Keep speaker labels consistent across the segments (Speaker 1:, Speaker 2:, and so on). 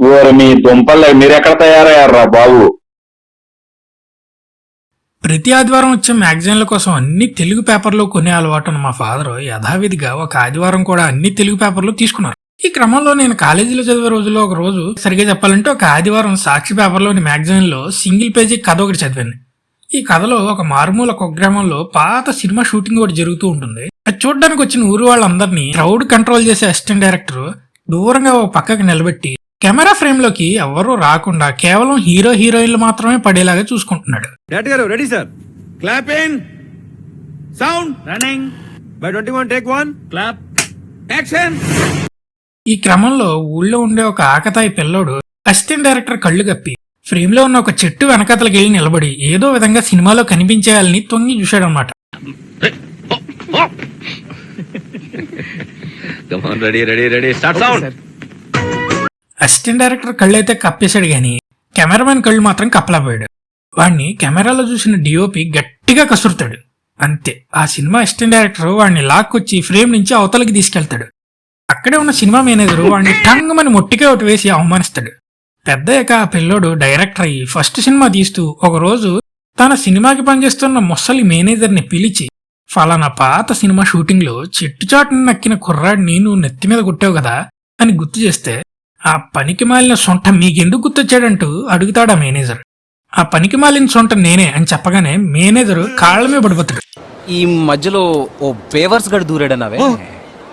Speaker 1: ఓరి మీ దుంపలు మీరెక్కడ తయారయ్యారా బాబు?
Speaker 2: ప్రతి ఆదివారం వచ్చే మ్యాగజైన్ల కోసం అన్ని తెలుగు పేపర్లు కొనే అలవాటు ఉన్న మా ఫాదర్ యథావిధిగా ఒక ఆదివారం కూడా అన్ని తెలుగు పేపర్లు తీసుకున్నారు. ఈ క్రమంలో నేను కాలేజీలో చదివే రోజుల్లో ఒక రోజు సరిగ్గా చెప్పాలంటే ఒక ఆదివారం సాక్షి పేపర్లోని మ్యాగజైన్లో సింగిల్ పేజీ కథ ఒకటి చదివాను. ఈ కథలో ఒక మారుమూల కుగ్రామంలో పాత సినిమా షూటింగ్ ఒకటి జరుగుతూ ఉంటుంది. అది చూడడానికి వచ్చిన ఊరు వాళ్ళందరినీ క్రౌడ్ కంట్రోల్ చేసే అసిస్టెంట్ డైరెక్టర్ దూరంగా ఒక పక్కకి నిలబెట్టి కెమెరా ఫ్రేమ్లోకి ఎవరూ రాకుండా కేవలం హీరో హీరోయిన్లు మాత్రమే పడేలాగా చూసుకుంటున్నాడు.
Speaker 3: గారు ready sir. Clap in. Sound. Running. By twenty one take one. Clap. Action.
Speaker 2: ఈ క్రమంలో ఊళ్ళో ఉండే ఒక ఆకతాయి పిల్లోడు అసిస్టెంట్ డైరెక్టర్ కళ్ళు కప్పి ఫ్రేమ్లో ఉన్న ఒక చెట్టు వెనకతలకి వెళ్ళి నిలబడి ఏదో విధంగా సినిమాలో కనిపించేయాలని తొంగి చూశాడనమాట
Speaker 3: ready ready ready start sound
Speaker 2: assistant director కళ్ళు అయితే కప్పేశాడు గాని కెమెరామెన్ కళ్ళు మాత్రం కప్పలేపోయాడు వాడిని కెమెరాలో చూసిన డిఓపి గట్టిగా కసురుతాడు. అంతే ఆ సినిమా అసిస్టెంట్ డైరెక్టర్ వాడిని లాక్కొచ్చి ఫ్రేమ్ నుంచి అవతలకి తీసుకెళ్తాడు. అక్కడే ఉన్న సినిమా మేనేజర్ వాడిని టంగమని మొట్టికే ఒకటి వేసి అవమానిస్తాడు. పెద్దయ్యాక ఆ పిల్లోడు డైరెక్టర్ అయ్యి ఫస్ట్ సినిమా తీస్తూ ఒకరోజు తన సినిమాకి పనిచేస్తున్న ముసలి మేనేజర్ని పిలిచి ఫలానా పాత సినిమా షూటింగ్లో చెట్టుచాటును నక్కిన కుర్రాడిని నువ్వు నెత్తి మీద కొట్టావు కదా? అని గుర్తు చేస్తే ఆ పనికి మాలిన సొంట మీకెందుకు గుర్తొచ్చాడంటూ అడుగుతాడు ఆ మేనేజర్. ఆ పనికి మాలిన సొంట నేనే అని చెప్పగానే మేనేజర్ కాళ్ళ మీద పడిపోతాడు.
Speaker 4: ఈ మధ్యలో ఓ బేవర్స్ గడు దూరాడన్నావే?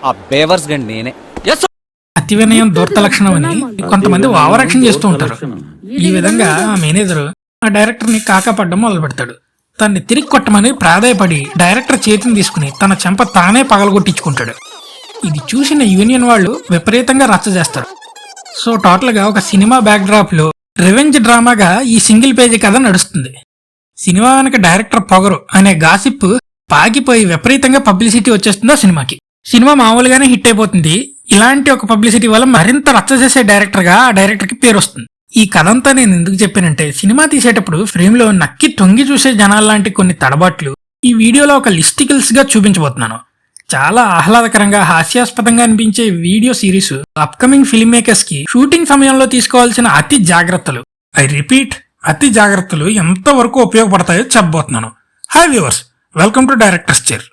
Speaker 4: ఆ బేవర్స్ గడ్ నేనే. ఎస్
Speaker 2: అతి వినయం దూర్త లక్షణం అని కొంతమంది ఓవరాక్షన్ చేస్తూ ఉంటారు. ఈ విధంగా ఆ మేనేజర్ ఆ డైరెక్టర్ని కాకాపడ్డం మొదలు పెడతాడు తన్ని తిరిగి కొట్టమని ప్రాధాయపడి డైరెక్టర్ చేతిని తీసుకుని తన చెంప తానే పగలగొట్టించుకుంటాడు. ఇది చూసిన యూనియన్ వాళ్ళు విపరీతంగా రచ్చ చేస్తారు. సో టోటల్గా ఒక సినిమా బ్యాక్డ్రాప్లో రివెంజ్ డ్రామాగా ఈ సింగిల్ పేజీ కథ నడుస్తుంది. సినిమా వెనక డైరెక్టర్ పొగరు అనే గాసిప్ పాకిపోయి విపరీతంగా పబ్లిసిటీ వచ్చేస్తుంది ఆ సినిమాకి. సినిమా మామూలుగానే హిట్ అయిపోతుంది. ఇలాంటి ఒక పబ్లిసిటీ వల్ల మరింత రచ్చ చేసే డైరెక్టర్గా ఆ డైరెక్టర్కి పేరు వస్తుంది. ఈ కథంతా నేను ఎందుకు చెప్పానంటే సినిమా తీసేటప్పుడు ఫ్రేమ్లో నక్కి తొంగి చూసే జనాల లాంటి కొన్ని తడబాట్లు ఈ వీడియోలో ఒక లిస్టికల్స్గా చూపించబోతున్నాను. చాలా ఆహ్లాదకరంగా హాస్యాస్పదంగా అనిపించే వీడియో సిరీస్ అప్కమింగ్ ఫిల్మ్ మేకర్స్కి షూటింగ్ సమయంలో తీసుకోవాల్సిన అతి జాగ్రత్తలు. ఐ రిపీట్ అతి జాగ్రత్తలు ఎంతవరకు ఉపయోగపడతాయో చెప్పబోతున్నాను. Hi viewers welcome to directors chair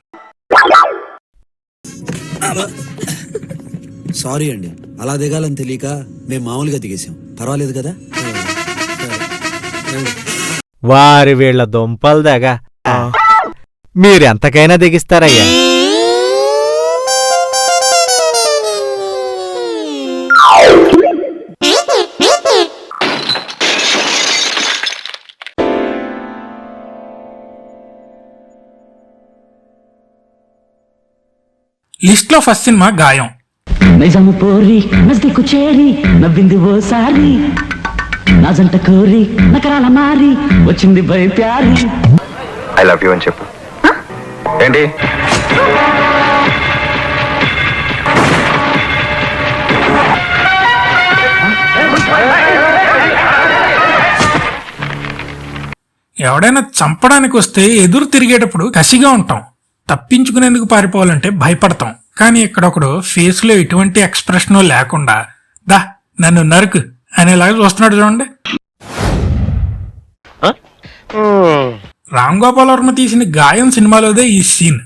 Speaker 5: sorry అండి. అలా దిగాలని తెలియక మేము మామూలుగా దిగేసాం పర్వాలేదు కదా?
Speaker 6: వారి వీళ్ళ దుంపలు దగ్గ మీరెంతకైనా దిగిస్తారయ్యా.
Speaker 2: లిస్ట్లో ఫస్ట్ సినిమా గాయం.
Speaker 7: నిజము పోరి నజదికు చేరి నవ్వింది ఓసారి. నా జంట కోరి నకరాల మారి వచ్చింది బై ప్యారి.
Speaker 8: ఐ లవ్ యూ అని చెప్పు. ఏంటి?
Speaker 2: ఎవడైనా చంపడానికి వస్తే ఎదురు తిరిగేటప్పుడు కసిగా ఉంటాం. తప్పించుకునేందుకు పారిపోవాలంటే భయపడతాం. కానీ ఇక్కడ ఒకడు ఫేస్లో ఎటువంటి ఎక్స్ప్రెషన్ లేకుండా దా నన్ను నరుకు అనేలాగా చూస్తున్నాడు చూడండి. రామ్ గోపాల్ వర్మ తీసిన గాయం సినిమాలోదే ఈ సీన్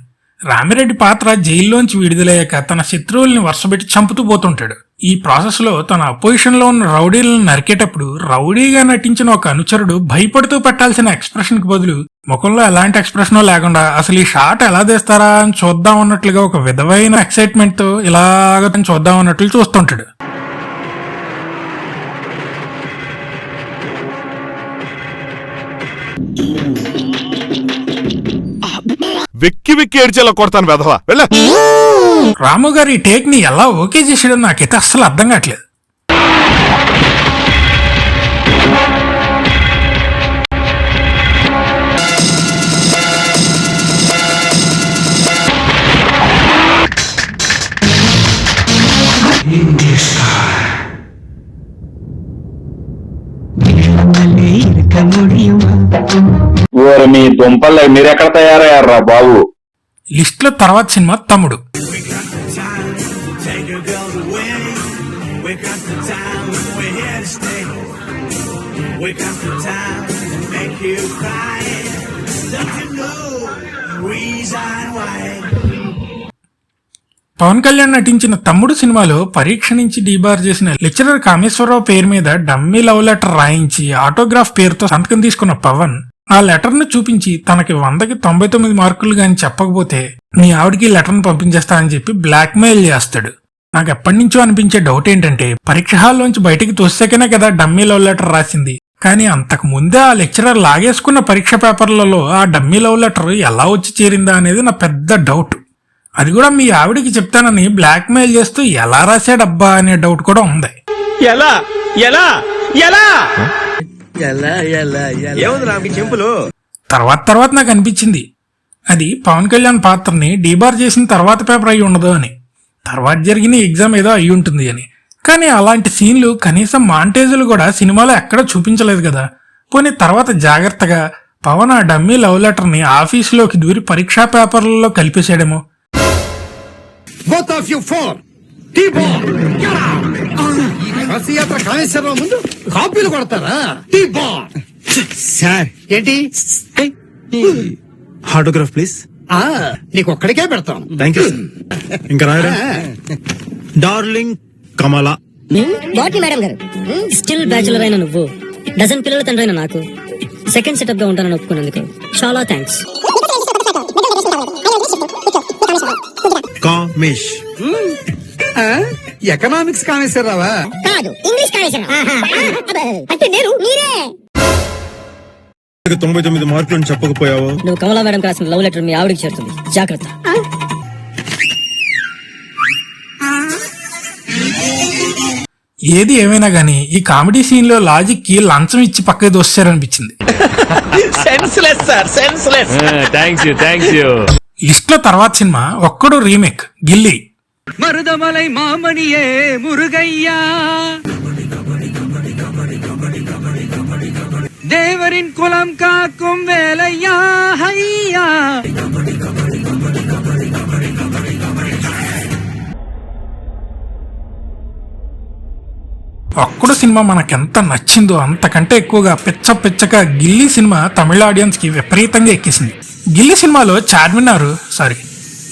Speaker 2: రామిరెడ్డి పాత్ర జైల్లోంచి విడుదలయ్యాక తన శత్రువుల్ని వర్షబెట్టి చంపుతూ పోతుంటాడు. ఈ ప్రాసెస్లో తన అపోజిషన్లో ఉన్న రౌడీలను నరికేటప్పుడు రౌడీగా నటించిన ఒక అనుచరుడు భయపడుతూ పెట్టాల్సిన ఎక్స్ప్రెషన్కి బదులు ముఖంలో ఎలాంటి ఎక్స్ప్రెషనో లేకుండా అసలు ఈ షాట్ ఎలా తీస్తారా అని చూద్దాం అన్నట్లుగా ఒక విధమైన ఎక్సైట్మెంట్తో ఇలాగ చూద్దాం అన్నట్లు చూస్తుంటాడు.
Speaker 9: వెక్కి వెక్కి ఏడ్చేలా కొడతాను వెధవా వెళ్ళ
Speaker 2: రాము గారు ఈ టేక్ ని ఎలా ఓకే చేసాడో నాకైతే అస్సలు అర్థం కావట్లేదు
Speaker 7: இருக்க முடியுமா
Speaker 1: ఓరి మీ దుంపలు మీరెక్కడ తయారయ్యారా బాబు?
Speaker 2: లిస్ట్లో తర్వాత సినిమా తమ్ముడు. పవన్ కళ్యాణ్ నటించిన తమ్ముడు సినిమాలో పరీక్ష నుంచి డీబార్ చేసిన లెక్చరర్ కామేశ్వరరావు పేరు మీద డమ్మీ లవ్ లెటర్ రాయించి ఆటోగ్రాఫ్ పేరుతో సంతకం తీసుకున్న పవన్ ఆ లెటర్ను చూపించి తనకి వందకి తొంభై తొమ్మిది మార్కులు గాని చెప్పకపోతే నీ ఆవిడకి లెటర్ను పంపించేస్తా అని చెప్పి బ్లాక్ మెయిల్ చేస్తాడు. నాకు ఎప్పటి నుంచో అనిపించే డౌట్ ఏంటంటే పరీక్ష హాల్లోంచి బయటికి తోసాకనే కదా డమ్మీ లవ్ లెటర్ రాసింది. కానీ అంతకు ముందే ఆ లెక్చరర్ లాగేసుకున్న పరీక్ష పేపర్లలో ఆ డమ్మీ లవ్ లెటర్ ఎలా వచ్చి చేరిందా అనేది నా పెద్ద డౌట్. అది కూడా మీ ఆవిడికి చెప్తానని బ్లాక్ మెయిల్ చేస్తూ ఎలా రాశాడబ్బా అనే డౌట్ కూడా ఉంది.
Speaker 3: ఎలా? ఎలా? ఎలా? మీ చెంపులు?
Speaker 2: తర్వాత తర్వాత నాకు అనిపించింది. అది పవన్ కళ్యాణ్ పాత్రని డీబార్ చేసిన తర్వాత పేపర్ అయి ఉండదు అని. తర్వాత జరిగిన ఎగ్జామ్ ఏదో అయి ఉంటుంది అని. కానీ అలాంటి సీన్లు కనీసం మాంటేజులు కూడా సినిమాలో ఎక్కడ చూపించలేదు కదా. పోనీ తర్వాత జాగ్రత్తగా పవన్ ఆ డమ్మీ లవ్ లెటర్ని ఆఫీసులోకి దూరి పరీక్షా పేపర్లలో కలిపేశాడేమో.
Speaker 3: కాళేశ్వరరావు ముందు కాపీలు కొడతారా? టీ బాల్ సార్. ఏంటి?
Speaker 10: Autograph please.
Speaker 3: ఆ, నీకు ఒక్కడికే పెడతాం
Speaker 10: థ్యాంక్ యూ ఇంకా రాయరా? డార్లింగ్ కమల.
Speaker 11: మేడం గారు? స్టిల్ బ్యాచులర్ అయిన నువ్వు. డజన్ పిల్లల తండ్రి అయిన నాకు. సెకండ్ సెటప్గా ఉంటానని ఒప్పుకున్నందుకు చాలా థ్యాంక్స్
Speaker 10: కామేష్.
Speaker 3: ఎకనామిక్స్ కాళేశ్వరరావా
Speaker 11: కాదు ఇంగ్లీష్ అంటే నేను మీరే.
Speaker 10: తొంభై తొమ్మిది మార్కులను చెప్పకపోయావు?
Speaker 11: నువ్వు కమలా మేడం రాసిన లవ్ లెటర్ మీ ఆవిడకి చేరుతుంది. జాగ్రత్త.
Speaker 2: ఏది ఏమైనా గానీ ఈ కామెడీ సీన్లో లాజిక్కి లంచం ఇచ్చి పక్కకి దోస్తారనిపించింది
Speaker 3: senseless sir
Speaker 9: senseless thanks you thanks
Speaker 2: you లిస్ట్లో తర్వాత సినిమా ఒక్కడు రీమేక్ గిల్లీ.
Speaker 3: మరుదమలై మామణియే మురుగయ్యా தேவரின் குலம் காக்கும் வேலையா ஹையா
Speaker 2: ఒక్కడు సినిమా మనకెంత నచ్చిందో అంతకంటే ఎక్కువగా పిచ్చ పిచ్చగా గిల్లీ సినిమా తమిళ ఆడియన్స్ కి విపరీతంగా ఎక్కేసింది గిల్లీ సినిమాలో చార్మినార్ సారీ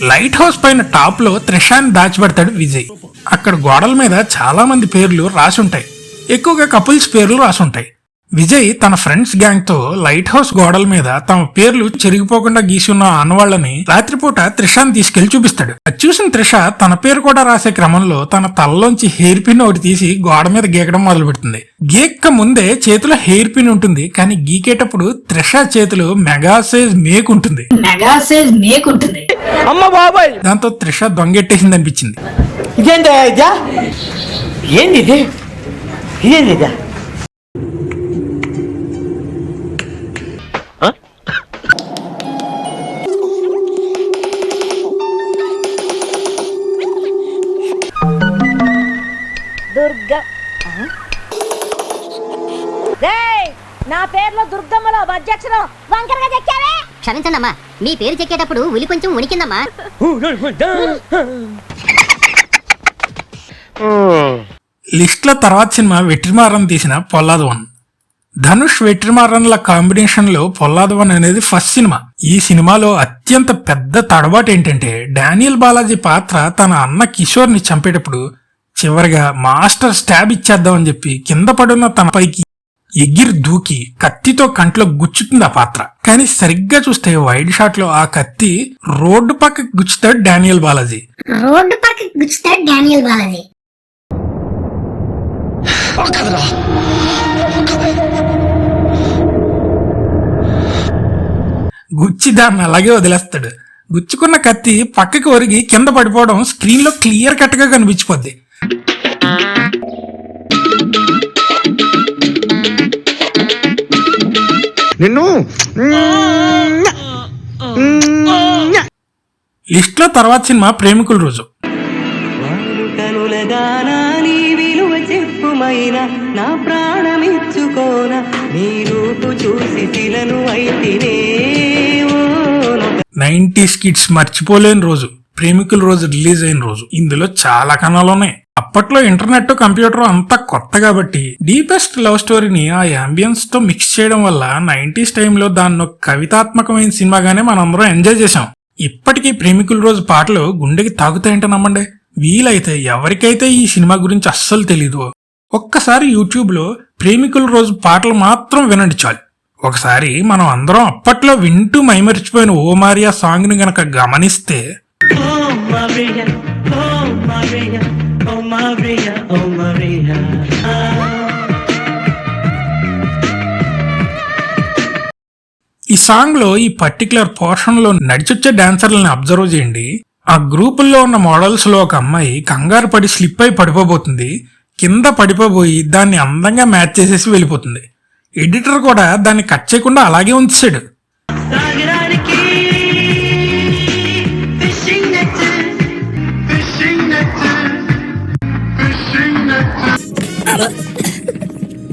Speaker 2: లైట్ హౌస్ పైన టాప్లో త్రిషాన్ని దాచిపెడతాడు విజయ్. అక్కడ గోడల మీద చాలా మంది పేర్లు రాసుంటాయి. ఎక్కువగా కపుల్స్ పేర్లు రాసుంటాయి. విజయ్ తన ఫ్రెండ్స్ గ్యాంగ్తో లైట్ హౌస్ గోడల మీద తమ పేర్లు చెరిగిపోకుండా గీసి ఉన్న ఆనవాళ్ళని రాత్రిపూట త్రిషాన్ని తీసుకెళ్ళి చూపిస్తాడు. అది చూసిన త్రిష తన పేరు కూడా రాసే క్రమంలో తన తలలోంచి హెయిర్ పిన్ ఒకటి తీసి గోడ మీద గీకడం మొదలు పెడుతుంది గీక్క ముందే చేతిలో హెయిర్ పిన్ ఉంటుంది కానీ గీకేటప్పుడు త్రిష చేతిలో మెగా సైజ్ మేక్ ఉంటుంది.
Speaker 11: మెగా సైజ్ మేక్ ఉంటుంది.
Speaker 3: అమ్మ బాబాయ్!
Speaker 2: దాంతో త్రిష దొంగెట్టేసింది అనిపించింది.
Speaker 3: ఇదేంటి ఇదా? ఏంది
Speaker 11: దుర్గా. నా పేరులో దుర్గమ్మలో అధ్యక్షరం వంకరగా చెక్కావే? క్షమించండమ్మా మీ పేరు చెక్కేటప్పుడు ఉలి కొంచెం ఉనికిందమ్మా.
Speaker 2: లిస్ట్లో తర్వాత సినిమా వెట్రిమారన్ తీసిన పొల్లాదవన్. ధనుష్ వెట్రిమారన్ల కాంబినేషన్లో పొల్లాదవన్ అనేది ఫస్ట్ సినిమా. ఈ సినిమాలో అత్యంత పెద్ద తడబాటు ఏంటంటే డానియల్ బాలాజీ పాత్ర తన అన్న కిషోర్ని చంపేటప్పుడు చివరిగా మాస్టర్ స్టాబ్ ఇచ్చేద్దామని చెప్పి కింద పడున్న తన పైకి ఎగిరి దూకి కత్తితో కంట్లో గుచ్చుతుంది ఆ పాత్ర. కానీ సరిగ్గా చూస్తే వైడ్ షాట్లో ఆ కత్తి రోడ్డు పక్కకి గుచ్చుతాడు డానియల్ బాలాజీ.
Speaker 11: రోడ్డు పక్కకి గుచ్చుతాడు డానియల్ బాలాజీ.
Speaker 2: గుచ్చి దాన్ని అలాగే వదిలేస్తాడు. గుచ్చుకున్న కత్తి పక్కకి ఒరిగి కింద పడిపోవడం స్క్రీన్లో క్లియర్ కట్గా కనిపించిపోద్ది.
Speaker 3: నిన్ను.
Speaker 2: లిస్ట్లో తర్వాత సినిమా ప్రేమికుల రోజు.
Speaker 7: విలువ చెప్పుమైన నా ప్రాణమిచ్చుకోన నీ రూపు చూసి శిలను అయితేనే.
Speaker 2: నైన్టీస్ కిడ్స్ మర్చిపోలేని రోజు ప్రేమికుల రోజు రిలీజ్ అయిన రోజు. ఇందులో చాలా కణాలు ఉన్నాయి అప్పట్లో ఇంటర్నెట్ కంప్యూటర్ అంతా కొత్త కాబట్టి డీపెస్ట్ లవ్ స్టోరీని ఆ అంబియన్స్తో మిక్స్ చేయడం వల్ల నైన్టీస్ టైంలో దాన్ని ఒక కవితాత్మకమైన సినిమాగానే మనందరం ఎంజాయ్ చేశాం. ఇప్పటికీ ప్రేమికుల రోజు పాటలు గుండెకి తాగుతాయంటే నమ్మండి. వీలైతే ఎవరికైతే ఈ సినిమా గురించి అస్సలు తెలీదు ఒక్కసారి యూట్యూబ్లో ప్రేమికుల రోజు పాటలు మాత్రం వినండి చాలు. ఒకసారి మనం అందరం అప్పట్లో వింటూ మైమరిచిపోయిన ఓ మారియా సాంగ్ని గనక గమనిస్తే ఈ సాంగ్లో ఈ పర్టికులర్ పోర్షన్లో నడిచొచ్చే డాన్సర్లను అబ్జర్వ్ చేయండి. ఆ గ్రూపుల్లో ఉన్న మోడల్స్లో ఒక అమ్మాయి కంగారు పడి స్లిప్ అయి పడిపోబోతుంది. కింద పడిపోబోయి దాన్ని అందంగా మ్యాచ్ చేసేసి వెళ్ళిపోతుంది. ఎడిటర్ కూడా దాన్ని కట్ చేయకుండా అలాగే ఉంచాడు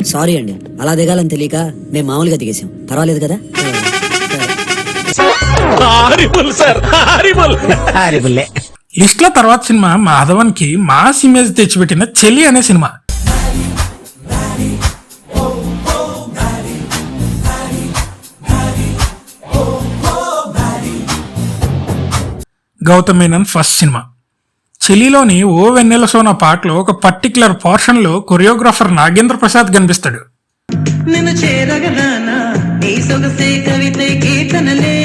Speaker 11: సారీ అండి. అలా దిగాలని తెలియక మేము మామూలుగా దిగేసాం పర్వాలేదు కదా?
Speaker 2: లిస్ట్లో తర్వాత సినిమా మాధవన్కి మాస్ ఇమేజ్ తెచ్చిపెట్టిన చెలి అనే cinema. Gautham Menon first cinema. చెలిలోని ఓ వెన్నెల సోన పాటలో ఒక పర్టికులర్ పోర్షన్లో కొరియోగ్రాఫర్ నాగేంద్ర ప్రసాద్ కనిపిస్తాడు.
Speaker 7: నిన్ను నీ సొగసే కవితే కీర్తనలే.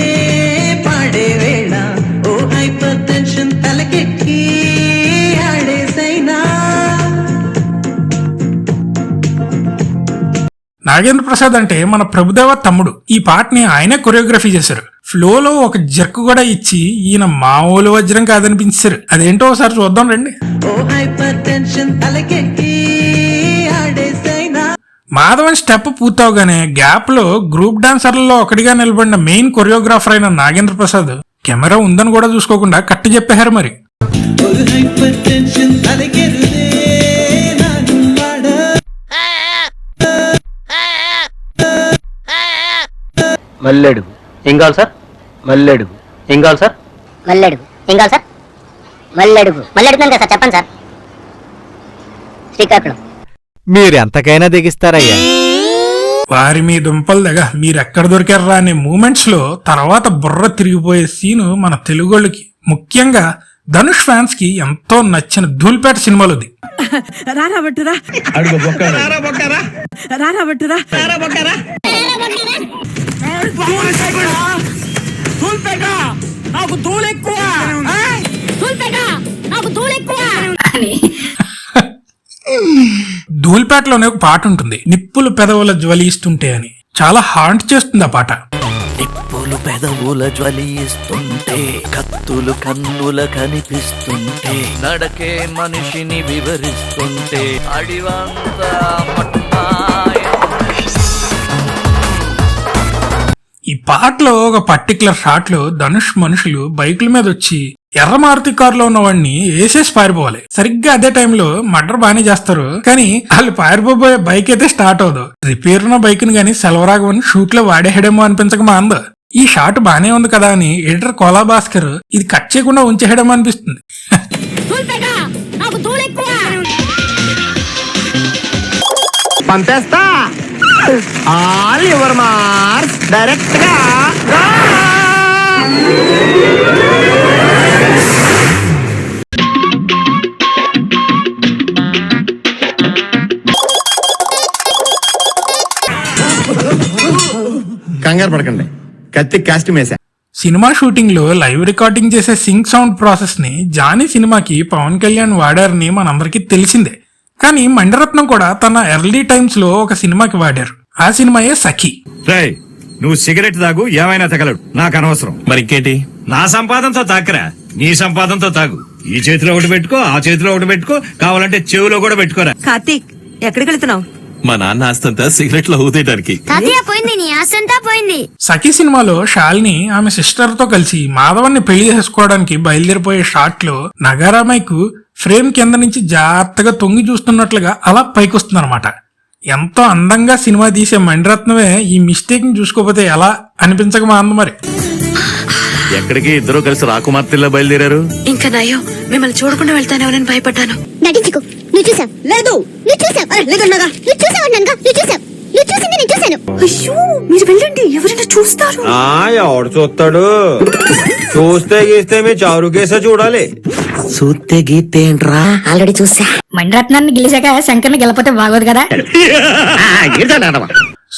Speaker 2: నాగేంద్ర ప్రసాద్ అంటే మన ప్రభుదేవ తమ్ముడు. ఈ పాటని ఆయనే కొరియోగ్రఫీ చేశారు. ఫ్లోలో ఒక జర్క్ కూడా ఇచ్చి ఈయన మామూలు వజ్రం కాదనిపించారు. అదేంటో ఒకసారి చూద్దాం రండి. మాధవన్ స్టెప్ పూర్తవగానే గ్యాప్లో గ్రూప్ డాన్సర్లలో ఒకటిగా నిలబడిన మెయిన్ కొరియోగ్రాఫర్ అయిన నాగేంద్ర ప్రసాద్ కెమెరా ఉందని కూడా చూసుకోకుండా కట్టి చెప్పారు మరి.
Speaker 6: మల్లెడుగు ఏం కావాలి సార్? మల్లెడుగు ఏం కావాలి సార్?
Speaker 11: మల్లెడుగు ఏం కావాలి సార్? మల్లెడుగు. మల్లెడుగుతాను కదా సార్ చెప్పండి సార్. శ్రీకాకుళం.
Speaker 6: మీరెంతకైనా దిగిస్తారయ్యా.
Speaker 2: వారి మీ దుంపలు దగ్గర మీరెక్కడ దొరికారా అనే మూమెంట్స్లో తర్వాత బుర్ర తిరిగిపోయే సీను మన తెలుగోళ్ళకి. ముఖ్యంగా ధనుష్ ఫ్యాన్స్కి ఎంతో నచ్చిన ధూల్పేట సినిమాలోది.
Speaker 7: రారా బట్టురా.
Speaker 3: అడుగు బొక్కరా?
Speaker 7: రారా బట్టురా.
Speaker 2: ధూల్పేటలోనే ఒక పాట ఉంటుంది. నిప్పులు పెదవుల జ్వలిస్తుంటే అని. చాలా హాంట్ చేస్తుంది ఆ పాట.
Speaker 7: నిప్పులు పెదవుల జ్వలిస్తుంటే కత్తులు కన్నుల కనిపిస్తుంటే నడకే మనిషిని వివరిస్తుంటే అడివంతా
Speaker 2: ఈ పాటలో ఒక పర్టికులర్ షాట్లో ధనుష్ మనుషులు బైకుల మీద వచ్చి ఎర్ర మారుతి కారులో ఉన్న వాడిని వేసేసి పారిపోవాలి. సరిగ్గా అదే టైంలో మర్డర్ బానే చేస్తారు కానీ వాళ్ళు పారిపోబోయే బైక్ అయితే స్టార్ట్ అవదు రిపేర్ ఉన్న బైక్ని గానీ సెలవరాగమని షూట్లో వాడేయడమో అనిపించక మా అంద ఈ షాట్ బానే ఉంది కదా అని ఎడిటర్ కోలా భాస్కర్ ఇది కట్ చేయకుండా ఉంచేయడం అనిపిస్తుంది.
Speaker 3: పంపేస్తా. ఆల్ యువర్ మార్క్ డైరెక్ట్గా కంగారు పడకండి. కత్తి కాస్ట్ మేసా.
Speaker 2: సినిమా షూటింగ్లో లైవ్ రికార్డింగ్ చేసే సింగ్ సౌండ్ ప్రాసెస్ని జానీ సినిమాకి పవన్ కళ్యాణ్ వాడారని మనందరికీ తెలిసిందే. కానీ మండరత్నం కూడా తన ఎర్లీ టైమ్స్లో ఒక సినిమాకి వాడారు. ఆ సినిమాయే సఖి.
Speaker 10: రేయ్ నువ్వు సిగరెట్ తాగు ఏమైనా తగలడు. నాకు అనవసరం.
Speaker 3: మరి ఇంకేంటి
Speaker 10: నా సంపాదనతో తాకరా. నీ సంపాదనతో తాగు. ఈ చేతిలో ఒకటి పెట్టుకో ఆ చేతిలో ఒకటి పెట్టుకో. కావాలంటే చెవిలో కూడా పెట్టుకోరా.
Speaker 7: కార్తీక్ ఎక్కడికి వెళ్తున్నావు?
Speaker 3: మా నాన్న ఆస్తంతా సిగరెట్లో ఊదేయడానికి
Speaker 11: తాతయ్య పోయింది నీ ఆశంతా పోయింది.
Speaker 2: సఖి సినిమాలో శాలిని ఆమె సిస్టర్తో కలిసి మాధవన్ని పెళ్ళి చేసుకోవడానికి బయలుదేరిపోయే షాట్లో నగారామైకు ఫ్రేమ్ కింద నుంచి జాగ్రత్తగా తొంగి చూస్తున్నట్లుగా అలా పైకొస్తుందన్నమాట. ఎంతో అందంగా సినిమా తీసే మణిరత్నమే ఈ మిస్టేక్ని చూసుకోకపోతే ఎలా అనిపించక మా అంద మరి.
Speaker 10: ఎక్కడికి ఇద్దరు కలిసి రాకుమార్తెల్లో బయలుదేరారు?
Speaker 7: ఇంకా నయ్యో మిమ్మల్ని చూడకుండా వెళ్తానేమోనని భయపడ్డాను.
Speaker 11: నటించుకో. నువ్వు చూసావు? లేదు. నువ్వు చూసావు? అరే లేదన్నాగా నువ్వు చూసావు అన్నాగా నువ్వు చూసావు? నువ్వు చూసింది నేను చూసాను అయ్యో మీరు వెళ్ళండి. ఎవరైనా చూస్తారు.
Speaker 3: ఆ ఎవడు చూస్తాడు? చూస్తే గీస్తే మీ చారు కేసే చూడాలి.
Speaker 5: చూస్తే గీతే ఏంట్రా?
Speaker 11: ఆల్రెడీ చూసా మణిరత్నాన్ని గెలిచాక శంకర్ని గెలపోతే బాగోదు కదా?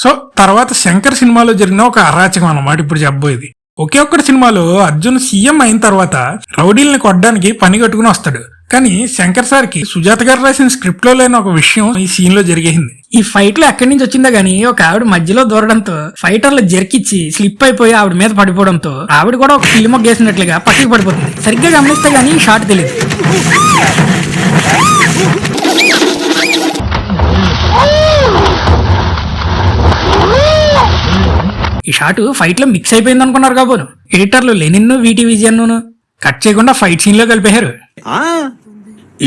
Speaker 2: సో తర్వాత శంకర్ సినిమాలో జరిగిన ఒక అరాచకం అన్నమాట ఇప్పుడు చెప్పబోయేది. ఒకే ఒక్కటి సినిమాలో అర్జున్ సీఎం అయిన తర్వాత రౌడీల్ని కొట్టడానికి పని కట్టుకుని వస్తాడు. కానీ శంకర్ సార్కి సుజాత గారు రాసిన స్క్రిప్ట్లో లేని ఒక విషయం ఈ సీన్లో జరిగేసింది. ఈ ఫైట్లో ఎక్కడి నుంచి వచ్చిందో గానీ ఒక ఆవిడ మధ్యలో దూరడంతో ఫైటర్లు జరికిచ్చి స్లిప్ అయిపోయి ఆవిడ మీద పడిపోవడంతో ఆవిడ కూడా ఒక ఫిల్మ్ గేసినట్లుగా పక్కకి పడిపోతుంది. సరిగ్గా గమనిస్తే గానీ ఈ షాట్ తెలియదు ఈ షాట్ ఫైట్లో మిక్స్ అయిపోయింది అనుకున్నారు కాబోను ఎడిటర్లు లెనిన్ వీటి విజయన్ కట్ చేయకుండా ఫైట్ సీన్లో కలిపేశారు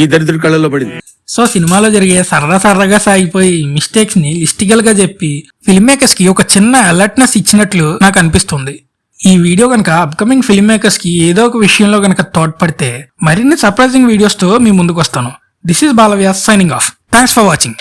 Speaker 3: ఈ దరిద్ర కళ్ళలో పడింది.
Speaker 2: సో సినిమాలో జరిగే సరదా సరదాగా సాగిపోయి మిస్టేక్స్ని లిస్టికల్గా చెప్పి ఫిల్మ్ మేకర్స్కి ఒక చిన్న అలర్ట్నెస్ ఇచ్చినట్లు నాకు అనిపిస్తుంది. ఈ వీడియో కనుక అప్కమింగ్ ఫిల్మ్ మేకర్స్కి ఏదో ఒక విషయంలో కనుక తోడ్పడితే మరిన్ని సర్ప్రైజింగ్ వీడియోస్తో మీ ముందుకు వస్తాను. This is Balavyas signing off thanks for watching